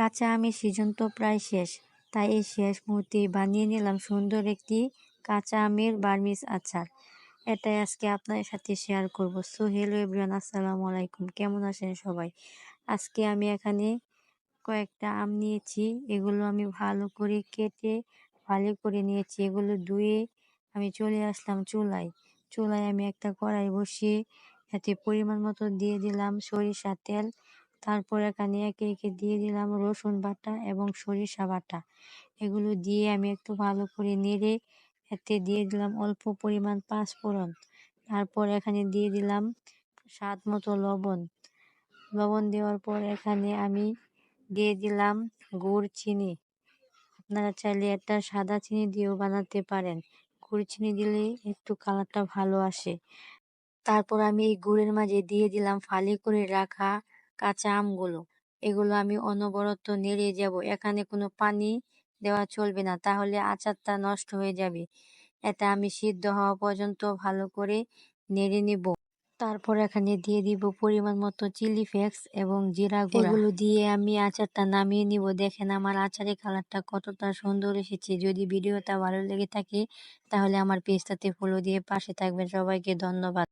কাঁচা আমের সিজন তো প্রায় শেষ। তাই এই শেষ মুহূর্তে বানিয়ে নিলাম সুন্দর একটি কাঁচা আমের বার্মিজ আচার। এটাই আজকে আপনাদের সাথে শেয়ার করব। সো হ্যালো এভরিওয়ান আসসালামু আলাইকুম। কেমন আছেন সবাই? আজকে আমি এখানে কয়েকটা আম নিয়েছি। এগুলো আমি ভালো করে কেটে, ভালো করে নিয়েছি। এগুলো ধুয়ে আমি চলে আসলাম চুলায়। চুলায় আমি একটা কড়াই বসিয়ে এতে পরিমাণ মতো দিয়ে দিলাম সরিষা তেল। তারপর এখানে একে একে দিয়ে দিলাম রসুন বাটা এবং সরিষা বাটা। এগুলো দিয়ে আমি একটু ভালো করে নেড়ে এতে দিয়ে দিলাম অল্প পরিমাণ পাঁচফোড়ন। তারপর এখানে দিয়ে দিলাম স্বাদ মতো লবণ। লবণ দেওয়ার পর এখানে আমি দিয়ে দিলাম গুড় চিনি। আপনারা চাইলে একটা সাদা চিনি দিয়েও বানাতে পারেন। গুড় চিনি দিলে একটু কালারটা ভালো আসে। তারপর আমি এই গুড়ের মাঝে দিয়ে দিলাম ফালি করে রাখা কাঁচা আমগুলো। এগুলো আমি অনবরত নেড়ে যাব। এখানে কোনো পানি দেওয়া চলবে না। তাহলে আচারটা নষ্ট হয়ে যাবে। এটা আমি সিদ্ধ হওয়া পর্যন্ত ভালো করে নেড়ে নিব। তারপর এখানে দিয়ে দিব পরিমাণ মতো চিলি ফ্লেক্স এবং জিরা গুঁড়া। দিয়ে আমি আচারটা নামিয়ে নিব। দেখেন আমার আচারের কালারটা কতটা সুন্দর এসেছে। যদি ভিডিওটা ভালো লেগে থাকে, তাহলে আমার পেজটাতে ফলো দিয়ে পাশে থাকবেন। সবাইকে ধন্যবাদ।